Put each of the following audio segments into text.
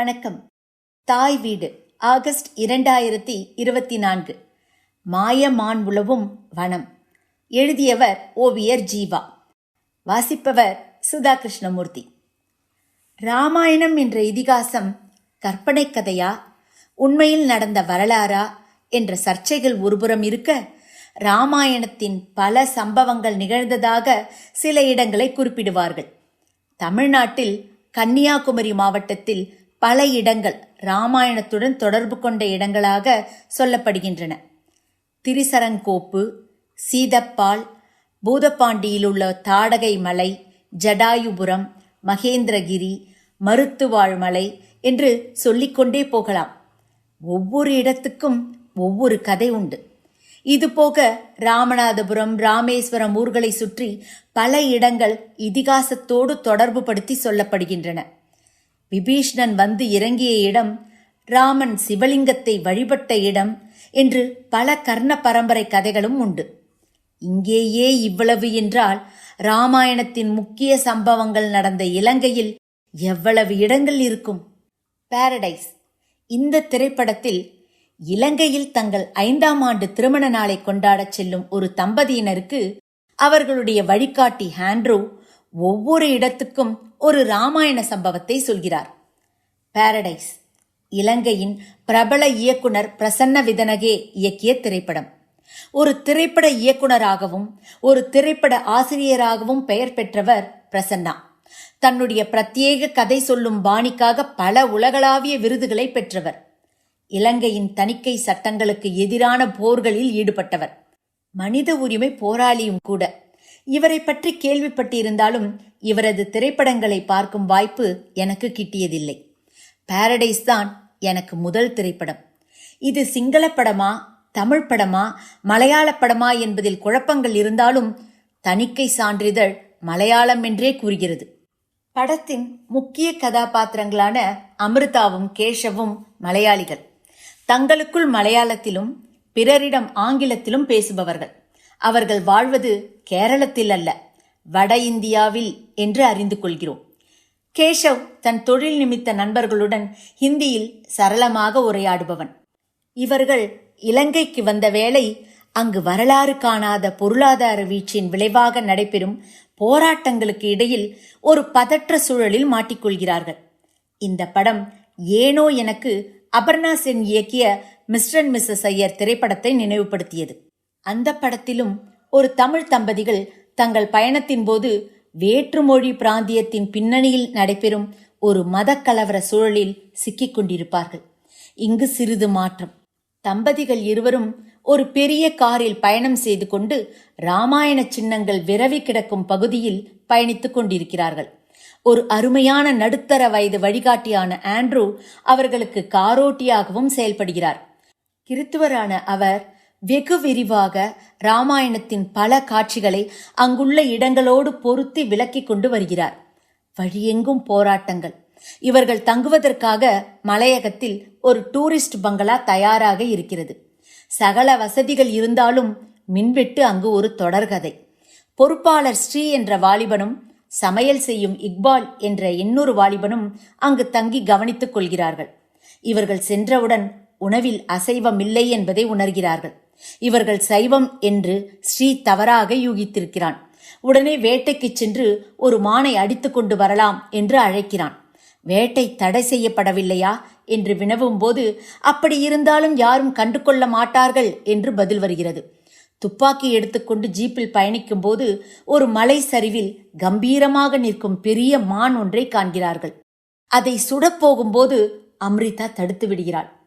வணக்கம். தாய் வீடு ஆகஸ்ட் இரண்டாயிரத்தி இருபத்தி நான்கு மாயமான் உழவும் வனம். எழுதியவர் ஓவியர் ஜீவா. வாசிப்பவர் சுதா கிருஷ்ணமூர்த்தி. ராமாயணம் என்ற இதிகாசம் கற்பனை கதையா? உண்மையில் நடந்த வரலாறா? என்ற சர்ச்சைகள் ஒருபுறம் இருக்க ராமாயணத்தின் பல சம்பவங்கள் நிகழ்ந்ததாக சில இடங்களை குறிப்பிடுவார்கள். தமிழ்நாட்டில் கன்னியாகுமரி மாவட்டத்தில் பல இடங்கள் ராமாயணத்துடன் தொடர்பு கொண்ட இடங்களாக சொல்லப்படுகின்றன. திரிசரங்கோப்பு சீதப்பால் பூதப்பாண்டியில் உள்ள தாடகை மலை ஜடாயுபுரம் மகேந்திரகிரி மருத்துவாழ் மலை என்று சொல்லிக்கொண்டே போகலாம். ஒவ்வொரு இடத்துக்கும் ஒவ்வொரு கதை உண்டு. இதுபோக ராமநாதபுரம் ராமேஸ்வரம் ஊர்களை சுற்றி பல இடங்கள் இதிகாசத்தோடு தொடர்பு படுத்தி சொல்லப்படுகின்றன. விபீஷ்ணன் வந்து இறங்கிய இடம் ராமன் சிவலிங்கத்தை வழிபட்ட இடம் என்று பல கர்ண பரம்பரை கதைகளும் உண்டு. இங்கேயே இவ்வளவு என்றால் ராமாயணத்தின் முக்கிய சம்பவங்கள் நடந்த இலங்கையில் எவ்வளவு இடங்கள் இருக்கும்? பாரடைஸ் இந்த திரைப்படத்தில் இலங்கையில் தங்கள் ஐந்தாம் ஆண்டு திருமண நாளை கொண்டாடச் செல்லும் ஒரு தம்பதியினருக்கு அவர்களுடைய வழிகாட்டி ஹாண்ட்ரூ ஒவ்வொரு இடத்துக்கும் ஒரு ராமாயண சம்பவத்தை சொல்கிறார். பாரடைஸ் இலங்கையின் பிரபல இயக்குனர் பிரசன்ன விதனகே இயக்கிய திரைப்படம். ஒரு திரைப்பட இயக்குனராகவும் ஒரு திரைப்பட ஆசிரியராகவும் பெயர் பெற்றவர் பிரசன்னா. தன்னுடைய பிரத்யேக கதை சொல்லும் பாணிக்காக பல உலகளாவிய விருதுகளை பெற்றவர். இலங்கையின் தணிக்கை சட்டங்களுக்கு எதிரான போர்களில் ஈடுபட்டவர். மனித உரிமை போராளியும் கூட. இவரை பற்றி கேள்விப்பட்டிருந்தாலும் இவரது திரைப்படங்களை பார்க்கும் வாய்ப்பு எனக்கு கிட்டியதில்லை. பாரடைஸ் தான் எனக்கு முதல் திரைப்படம். இது சிங்கள படமா தமிழ் படமா மலையாள படமா என்பதில் குழப்பங்கள் இருந்தாலும் தணிக்கை சான்றிதழ் மலையாளம் என்றே கூறுகிறது. படத்தின் முக்கிய கதாபாத்திரங்களான அமிர்தாவும் கேஷவும் மலையாளிகள். தங்களுக்குள் மலையாளத்திலும் பிறரிடம் ஆங்கிலத்திலும் பேசுபவர்கள். அவர்கள் வாழ்வது கேரளத்தில் அல்ல வட இந்தியாவில் என்று அறிந்து கொள்கிறோம். கேஷவ் தன் தொழில் நிமித்த நண்பர்களுடன் ஹிந்தியில் சரளமாக உரையாடுபவன். இவர்கள் இலங்கைக்கு வந்த வேளை அங்கு வரலாறு காணாத பொருளாதார வீழ்ச்சியின் விளைவாக நடைபெறும் போராட்டங்களுக்கு இடையில் ஒரு பதற்ற சூழலில் மாட்டிக்கொள்கிறார்கள். இந்த படம் ஏனோ எனக்கு அபர்ணா சென் இயக்கிய மிஸ்டர் அண்ட் மிஸ்ஸஸ் ஐயர் திரைப்படத்தை நினைவுபடுத்தியது. அந்த படத்திலும் ஒரு தமிழ் தம்பதிகள் தங்கள் பயணத்தின் போது வேற்றுமொழி பிராந்தியத்தின் பின்னணியில் நடைபெறும் ஒரு மதக்கலவர சூழலில் சிக்கிக் கொண்டிருப்பார்கள். இங்கு சிறிது மாற்றம். தம்பதிகள் இருவரும் ஒரு பெரிய காரில் பயணம் செய்து கொண்டு ராமாயண சின்னங்கள் விரவி கிடக்கும் பகுதியில் பயணித்துக் கொண்டிருக்கிறார்கள். ஒரு அருமையான நடுத்தர வயது வழிகாட்டியான ஆண்ட்ரூ அவர்களுக்கு காரோட்டியாகவும் செயல்படுகிறார். கிறித்துவரான அவர் வெகு விரிவாக ராமாயணத்தின் பல காட்சிகளை அங்குள்ள இடங்களோடு பொருத்தி விளக்கிக் கொண்டு வருகிறார். வழியெங்கும் போராட்டங்கள். இவர்கள் தங்குவதற்காக மலையகத்தில் ஒரு டூரிஸ்ட் பங்களா தயாராக இருக்கிறது. சகல வசதிகள் இருந்தாலும் மின்வெட்டு அங்கு ஒரு தொடர்கதை பொறுப்பாளர் ஸ்ரீ என்ற வாலிபனும் சமையல் செய்யும் இக்பால் என்ற இன்னொரு வாலிபனும் அங்கு தங்கி கவனித்துக் கொள்கிறார்கள். இவர்கள் சென்றவுடன் உணவில் அசைவம் இல்லை என்பதை உணர்கிறார்கள். இவர்கள் சைவம் என்று ஸ்ரீ தவறாக யூகித்திருக்கிறான். உடனே வேட்டைக்கு சென்று ஒரு மானை அடித்துக்கொண்டு வரலாம் என்று அழைக்கிறான். வேட்டை தடை செய்யப்படவில்லையா என்று வினவும் போது அப்படி இருந்தாலும் யாரும் கண்டு கொள்ள மாட்டார்கள் என்று பதில் வருகிறது. துப்பாக்கி எடுத்துக்கொண்டு ஜீப்பில் பயணிக்கும் போது ஒரு மலை சரிவில் கம்பீரமாக நிற்கும் பெரிய மான் ஒன்றை காண்கிறார்கள். அதை சுடப் போகும்போது அம்ரிதா தடுத்து விடுகிறாள்.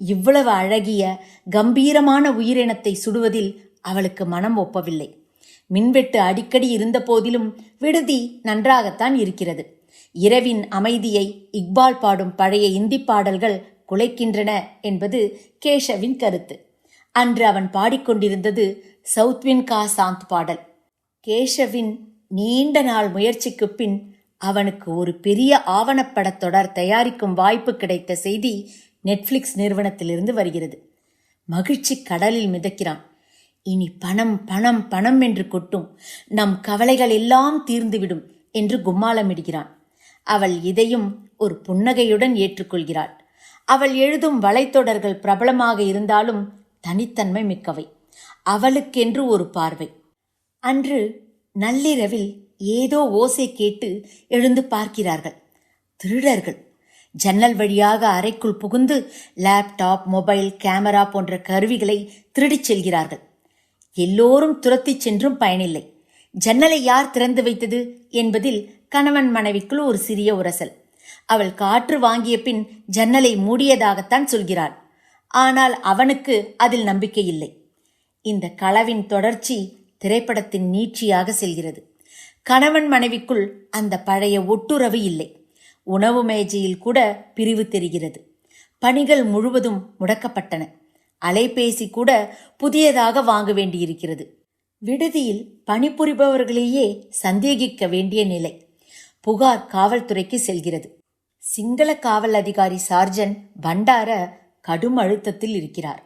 இவ்வளவு அழகிய கம்பீரமான உயிரினத்தை சுடுவதில் அவளுக்கு மனம் ஒப்பவில்லை. மின்வெட்டு அடிக்கடி இருந்த போதிலும் விடுதி நன்றாகத்தான் இருக்கிறது. இரவின் அமைதியை இக்பால் பாடும் பழைய இந்தி பாடல்கள் குலைக்கின்றன என்பது கேஷவின் கருத்து. அன்று அவன் பாடிக்கொண்டிருந்தது சவுத்வின் கா சாந்த் பாடல். கேஷவின் நீண்ட நாள் முயற்சிக்குப் பின் அவனுக்கு ஒரு பெரிய ஆவணப்படத் தொடர் தயாரிக்கும் வாய்ப்பு கிடைத்த செய்தி நெட்ஃப்ளிக்ஸ் நிறுவனத்திலிருந்து வருகிறது. மகிழ்ச்சி கடலில் மிதக்கிறான். இனி பணம் பணம் பணம் என்று கொட்டும் நம் கவலைகள் எல்லாம் தீர்ந்துவிடும் என்று கும்மாளமிடுகிறான். அவள் இதையும் ஒரு புன்னகையுடன் ஏற்றுக்கொள்கிறாள். அவள் எழுதும் வலைத்தொடர்கள் பிரபலமாக இருந்தாலும் தனித்தன்மை மிக்கவை. அவளுக்கென்று ஒரு பார்வை. அன்று நள்ளிரவில் ஏதோ ஓசை கேட்டு எழுந்து பார்க்கிறார்கள். திருடர்கள். ஜன்னல் வழியாக அறைக்குள் புகுந்து லேப்டாப் மொபைல் கேமரா போன்ற கருவிகளை திருடிச் செல்கிறார்கள். எல்லோரும் துரத்திச் சென்றும் பயனில்லை. ஜன்னலை யார் திறந்து வைத்தது என்பதில் கணவன் மனைவிக்குள் ஒரு சிறிய உரசல். அவள் காற்று வாங்கிய பின் ஜன்னலை மூடியதாகத்தான் சொல்கிறாள். ஆனால் அவனுக்கு அதில் நம்பிக்கை இல்லை. இந்த களவின் தொடர்ச்சி திரைப்படத்தின் நீட்சியாக செல்கிறது. கணவன் மனைவிக்குள் அந்த பழைய ஒட்டுறவு இல்லை. உணவு மேஜையில் கூட பிரிவு தெரிகிறது. பணிகள் முழுவதும் முடக்கப்பட்டன. அலைபேசி கூட புதியதாக வாங்க வேண்டியிருக்கிறது. விடுதியில் பணிபுரிபவர்களையே சந்தேகிக்க வேண்டிய நிலை. புகார் காவல்துறைக்கு செல்கிறது. சிங்கள காவல் அதிகாரி சார்ஜன் பண்டார கடும் அழுத்தத்தில் இருக்கிறார்.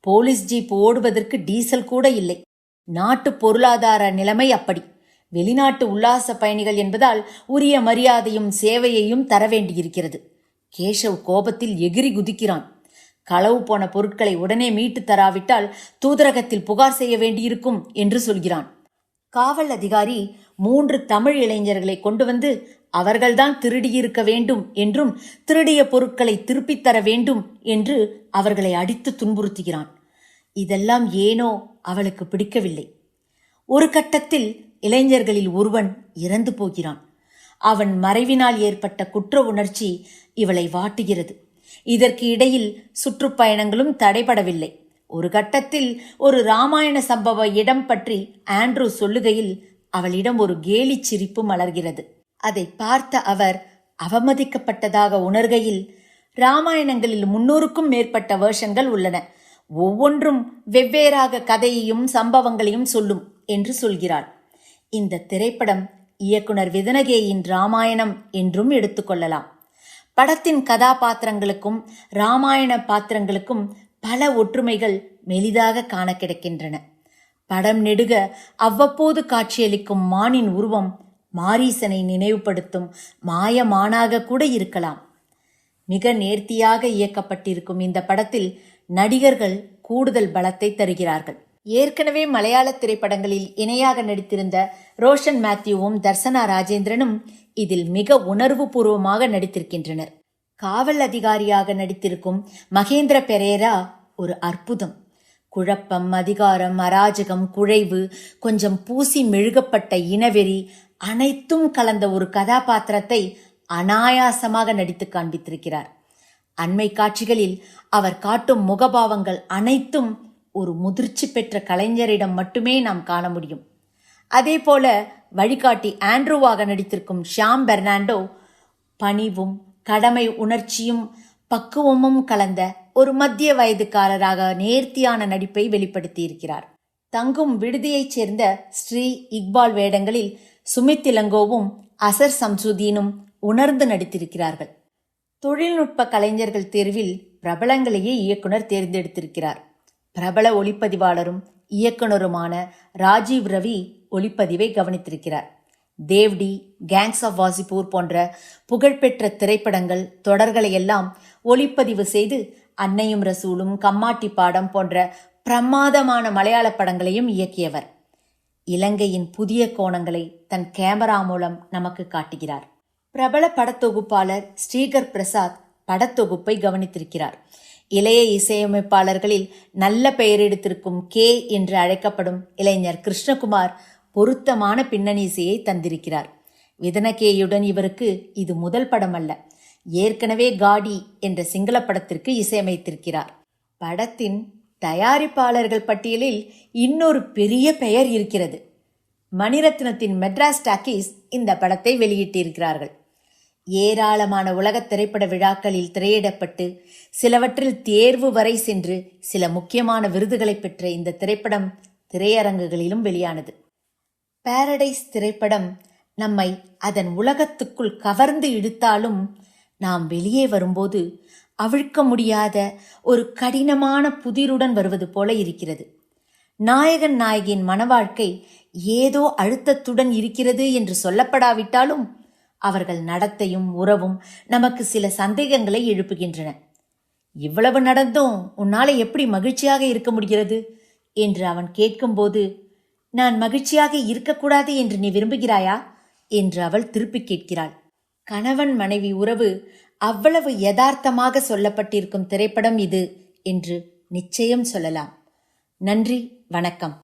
போலீஸ் ஜீப் ஓடுவதற்கு டீசல் கூட இல்லை. நாட்டு பொருளாதார நிலைமை அப்படி. வெளிநாட்டு உல்லாச பயணிகள் என்பதால் உரிய மரியாதையும் சேவையையும் தர வேண்டியிருக்கிறது கேஷவ் கோபத்தில் எகிரி குதிக்கிறான். களவு போன பொருட்களை உடனே மீட்டு தராவிட்டால் தூதரகத்தில் புகார் செய்ய வேண்டியிருக்கும் என்று சொல்கிறான். காவல் அதிகாரி மூன்று தமிழ் இளைஞர்களை கொண்டு வந்து அவர்கள்தான் திருடியிருக்க வேண்டும் என்றும் திருடிய பொருட்களை திருப்பித் தர வேண்டும் என்று அவர்களை அடித்து துன்புறுத்துகிறான். இதெல்லாம் ஏனோ அவளுக்கு பிடிக்கவில்லை. ஒரு கட்டத்தில் இளைஞர்களில் ஒருவன் இறந்து போகிறான். அவன் மறைவினால் ஏற்பட்ட குற்ற உணர்ச்சி இவளை வாட்டுகிறது. இதற்கு இடையில் சுற்றுப்பயணங்களும் தடைபடவில்லை. ஒரு கட்டத்தில் ஒரு ராமாயண சம்பவ இடம் பற்றி ஆண்ட்ரூ சொல்லுகையில் அவளிடம் ஒரு கேலிச் சிரிப்பு மலர்கிறது. அதை பார்த்த அவர் அவமதிக்கப்பட்டதாக உணர்கையில் ராமாயணங்களில் முன்னூறுக்கும் மேற்பட்ட வேஷங்கள் உள்ளன. ஒவ்வொன்றும் வெவ்வேறாக கதையையும் சம்பவங்களையும் சொல்லும் என்று சொல்கிறாள். இந்த திரைப்படம் இயக்குனர் விதனகேயின் ராமாயணம் என்றும் எடுத்துக்கொள்ளலாம். படத்தின் கதாபாத்திரங்களுக்கும் ராமாயண பாத்திரங்களுக்கும் பல ஒற்றுமைகள் மெலிதாக காண கிடைக்கின்றன. படம் நெடுக அவ்வப்போது காட்சியளிக்கும் மானின் உருவம் மாரீசனை நினைவுபடுத்தும் மாயமானாக கூட இருக்கலாம். மிக நேர்த்தியாக இயக்கப்பட்டிருக்கும் இந்த படத்தில் நடிகர்கள் கூடுதல் பலத்தை தருகிறார்கள். ஏற்கனவே மலையாள திரைப்படங்களில் இணையாக நடித்திருந்த ரோஷன் மேத்யூவும் தர்சனா ராஜேந்திரனும் இதில் மிக உணர்வு பூர்வமாக நடித்திருக்கின்றனர். காவல் அதிகாரியாக நடித்திருக்கும் மகேந்திர பெரேரா ஒரு அற்புதம். குழப்பம் அதிகாரம் அராஜகம் குழைவு கொஞ்சம் பூசி மெழுகப்பட்ட இனவெறி அனைத்தும் கலந்த ஒரு கதாபாத்திரத்தை அனாயாசமாக நடித்து காண்பித்திருக்கிறார். அண்மை காட்சிகளில் அவர் காட்டும் முகபாவங்கள் அனைத்தும் ஒரு முதிர்ச்சி பெற்ற கலைஞரிடம் மட்டுமே நாம் காண முடியும். அதே போல வழிகாட்டி ஆண்ட்ரூவாக நடித்திருக்கும் ஷியாம் பெர்னாண்டோ பணிவும் கடமை உணர்ச்சியும் பக்குவமும் கலந்த ஒரு மத்திய வயதுக்காரராக நேர்த்தியான நடிப்பை வெளிப்படுத்தியிருக்கிறார். தங்கும் விடுதியைச் சேர்ந்த ஸ்ரீ இக்பால் வேடங்களில் சுமித் இளங்கோவும் அசர் சம்சுதீனும் உணர்ந்து நடித்திருக்கிறார்கள். தொழில்நுட்ப கலைஞர்கள் தேர்வில் பிரபலங்களையே இயக்குனர் தேர்ந்தெடுத்திருக்கிறார். பிரபல ஒளிப்பதிவாளரும் இயக்குனருமான ராஜீவ் ரவி ஒளிப்பதிவை கவனித்திருக்கிறார். தேவ்டி கேங்ஸ் ஆஃப் வாசிப்பூர் போன்ற புகழ்பெற்ற திரைப்படங்கள் தொடர்களை எல்லாம் ஒளிப்பதிவு செய்து அன்னையும் ரசூலும் கம்மாட்டி பாடம் போன்ற பிரமாதமான மலையாள படங்களையும் இயக்கியவர். இலங்கையின் புதிய கோணங்களை தன் கேமரா மூலம் நமக்கு காட்டுகிறார். பிரபல படத்தொகுப்பாளர் ஸ்ரீகர் பிரசாத் படத்தொகுப்பை கவனித்திருக்கிறார். இளைய இசையமைப்பாளர்களில் நல்ல பெயர் எடுத்திருக்கும் கே என்று அழைக்கப்படும் இளைஞர் கிருஷ்ணகுமார் பொருத்தமான பின்னணி இசையை தந்திருக்கிறார். விதனகேயுடன் இவருக்கு இது முதல் படம் அல்ல ஏற்கனவே காடி என்ற சிங்கள படத்திற்கு இசையமைத்திருக்கிறார். படத்தின் தயாரிப்பாளர்கள் பட்டியலில் இன்னொரு பெரிய பெயர் இருக்கிறது. மணிரத்னத்தின் மெட்ராஸ் டாக்கீஸ் இந்த படத்தை வெளியிட்டிருக்கிறார்கள். ஏராளமான உலகத் திரைப்பட விழாக்களில் திரையிடப்பட்டு சிலவற்றில் தேர்வு வரை சென்று சில முக்கியமான விருதுகளை பெற்ற இந்த திரைப்படம் திரையரங்குகளிலும் வெளியானது. பாரடைஸ் திரைப்படம் நம்மை அதன் உலகத்துக்குள் கவர்ந்து இழுத்தாலும் நாம் வெளியே வரும்போது அவிழ்க்க முடியாத ஒரு கடினமான புதிருடன் வருவது போல இருக்கிறது. நாயகன் நாயகியின் மனவாழ்க்கை ஏதோ அழுத்தத்துடன் இருக்கிறது என்று சொல்லப்படாவிட்டாலும் அவர்கள் நடத்தையும் உறவும் நமக்கு சில சந்தேகங்களை எழுப்புகின்றன. இவ்வளவு நடந்தும் உன்னால எப்படி மகிழ்ச்சியாக இருக்க முடிகிறது? என்று அவன் கேட்கும்போது நான் மகிழ்ச்சியாக இருக்கக்கூடாது என்று நீ விரும்புகிறாயா? என்று அவள் திருப்பி கேட்கிறாள். கணவன் மனைவி உறவு அவ்வளவு யதார்த்தமாக சொல்லப்பட்டிருக்கும் திரைப்படம் இது என்று நிச்சயம் சொல்லலாம். நன்றி வணக்கம்.